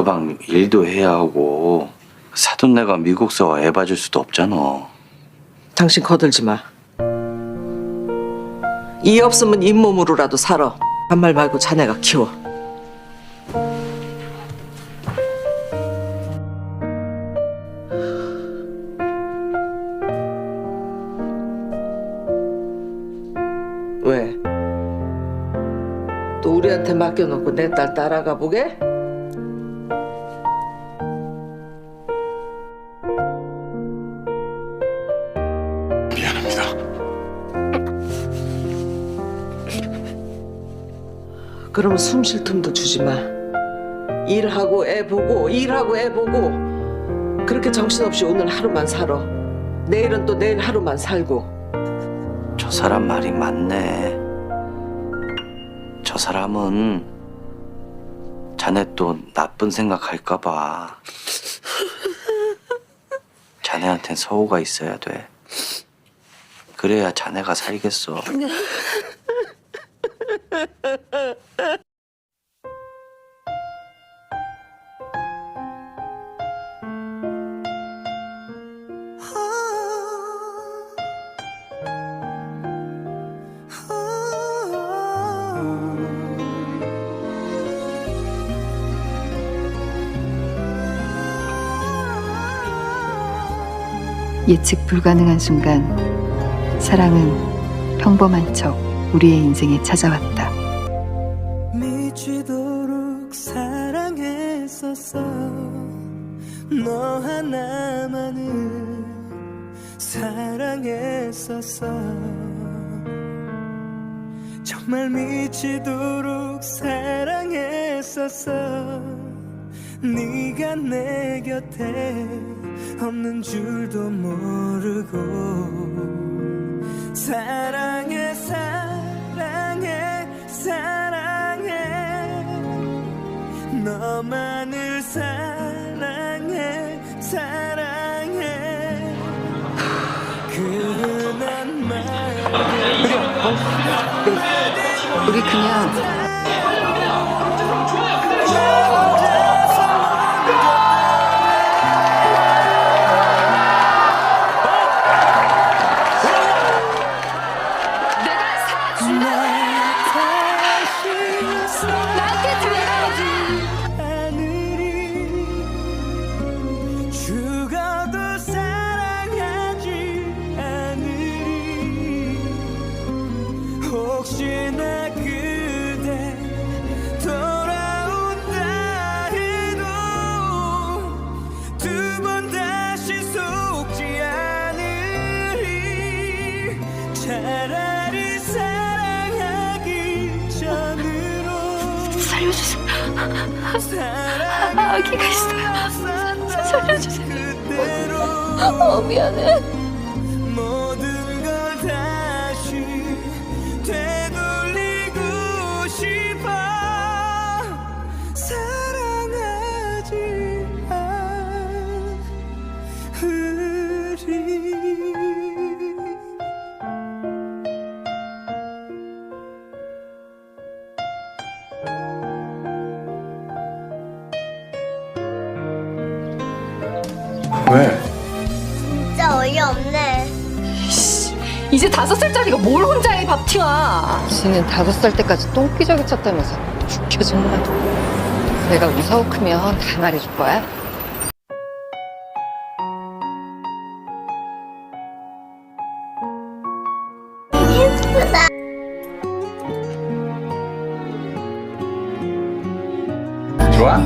독서방 일도 해야 하고 사돈 내가 미국서 애 봐줄 수도 없잖아. 당신 거들지 마. 이 없으면 잇몸으로라도 살아. 반말 말고 자네가 키워. 왜? 또 우리한테 맡겨놓고 내 딸 따라가 보게? 미안합니다. 그러면 숨쉴 틈도 주지 마. 일하고 애 보고 일하고 애 보고 그렇게 정신없이 오늘 하루만 살아. 내일은 또 내일 하루만 살고. 저 사람 말이 맞네. 저 사람은 자네 또 나쁜 생각할까봐 자네한텐 서우가 있어야 돼. 그래야 자네가 살겠어. 예측 불가능한 순간 사랑은 평범한 척 우리의 인생에 찾아왔다. 미치도록 사랑했었어. 너 하나만을 사랑했었어. 정말 미치도록 사랑했었어. 네가 내 곁에 없는 줄도 모르고 사랑해 사랑해 사랑해. 너만을 사랑해 사랑해. 그난 말 우리 그냥 살려주세요. 아기가 있어요. 살려주세요. 어, 미안해. 어이없네. 이제 다섯 살짜리가 뭘 혼자 해, 밥팅아. 지는 다섯 살 때까지 똥기저귀 쳤다면서 웃겨 정말 내가 무사고 크면 다 말해줄 거야 좋아?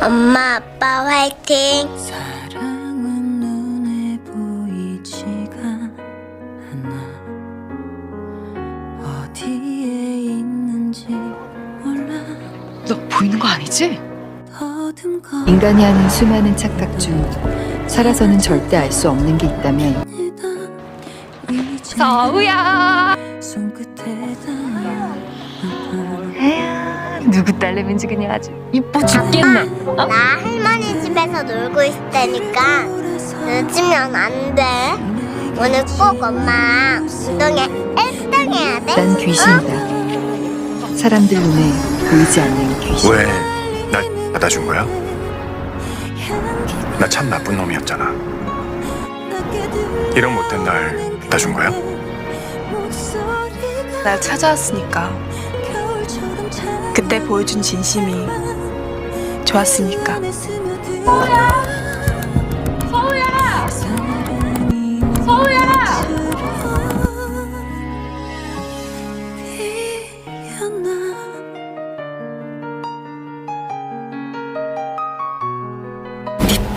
엄마, 아빠 화이팅. 너 보이는 거 아니지? 인간이 하는 수많은 착각 중 살아서는 절대 알 수 없는 게 있다면 서우야. 누구 딸내미인지 그냥 아주 이뻐 죽겠네. 나 할머니 집에서 놀고 있을 테니까 늦으면 안 돼. 오늘 꼭 엄마 운동회 1등 해야 돼. 난 귀신이다. 사람들 눈에 보이지 않는 왜 날 받아준 거야? 나 참 나쁜 놈이었잖아. 이런 못된 날 받아준 거야? 날 찾아왔으니까 그때 보여준 진심이 좋았으니까 서우야! 서우야!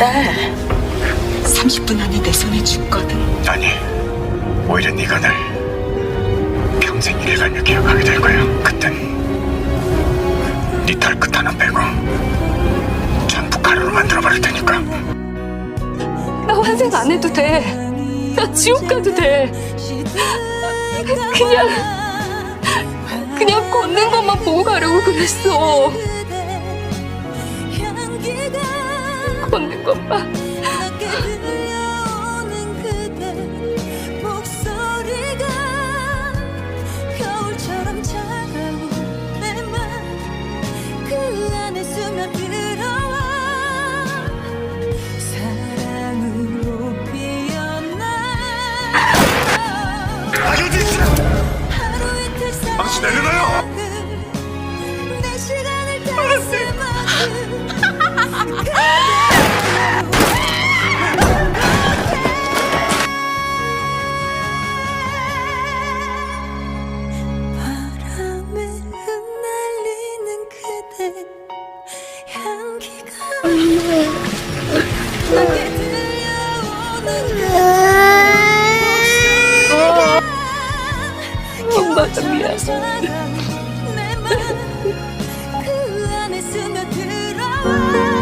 딸 30분 안에 내 손에 죽거든 아니, 오히려 네가 날 평생 일갈며 기억하게 될 거야. 그땐 네딸 끝 하나 빼고 전부 가루로 만들어 버릴 테니까. 나 환생 안 해도 돼. 나 지옥 가도 돼. 그냥 그냥 걷는 것만 보고 가려고 그랬어. 걷는 것만. 겨울처럼 차가운 내맘그 안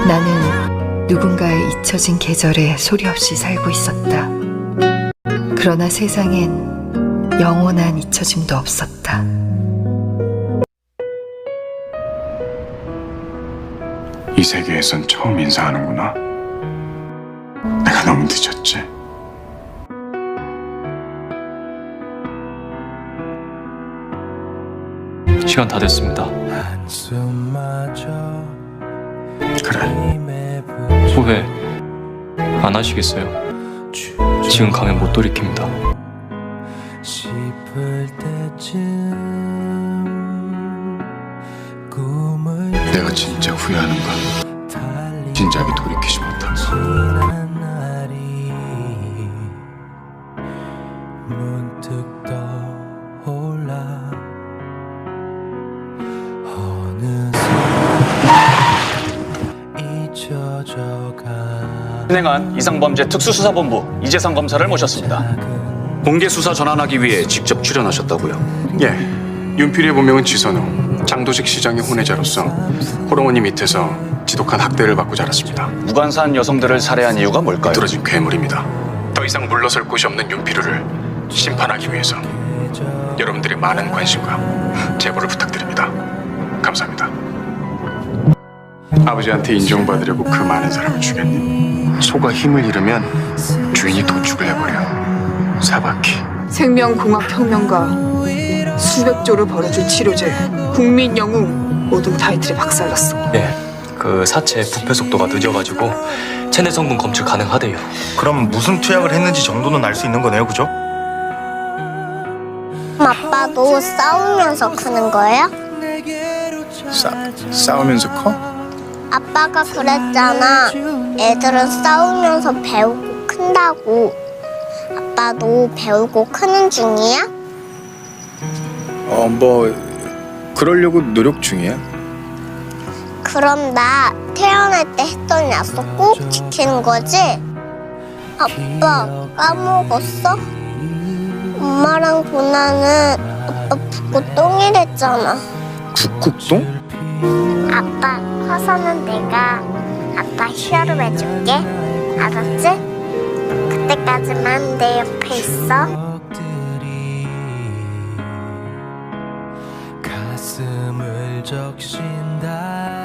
나는 누군가의 잊혀진 계절에 소리 없이 살고 있었다. 그러나 세상엔 영원한 잊혀짐도 없었다. 이 세계에선 처음 인사하는구나. 내가 너무 늦었지. 시간 다 됐습니다. 그래. 후회 안 하시겠어요? 지금 가면 못 돌이킵니다. 내가 진짜 후회하는 건 진작에 돌이키지 못한 거. 진행한 이상범죄 특수수사본부 이재상 검사를 모셨습니다. 공개 수사 전환하기 위해 직접 출연하셨다고요. 예. 윤필이의 본명은 지선우. 장도식 시장의 혼외자로서 호롱언니 밑에서 지독한 학대를 받고 자랐습니다. 무관사한 여성들을 살해한 이유가 뭘까요? 뚫어진 괴물입니다. 더 이상 물러설 곳이 없는 윤필우를 심판하기 위해서 여러분들의 많은 관심과 제보를 부탁드립니다. 감사합니다. 아버지한테 인정받으려고 그 많은 사람을 죽였니? 소가 힘을 잃으면 주인이 도축을 해버려. 사바키. 생명공학 혁명가 수백 조를 벌어줄 치료제 국민 영웅 모든 타이틀에 박살났어 예, 그 사체 부패 속도가 늦어가지고 체내 성분 검출 가능하대요. 그럼 무슨 투약을 했는지 정도는 알 수 있는 거네요, 그죠? 아빠도 싸우면서 크는 거예요? 싸, 싸우면서 커? 아빠가 그랬잖아. 애들은 싸우면서 배우고 큰다고. 아빠도 배우고 크는 중이야? 어, 뭐 그러려고 노력 중이야. 그럼 나 태어날 때 했던 약속 꼭 지키는 거지? 아빠 까먹었어? 엄마랑 보나는 아빠 붓고 똥이랬잖아. 북극동? 아빠 커서는 내가 아빠 히어로 해줄게. 알았지? 그때까지만 내 옆에 있어. 가슴을 적신다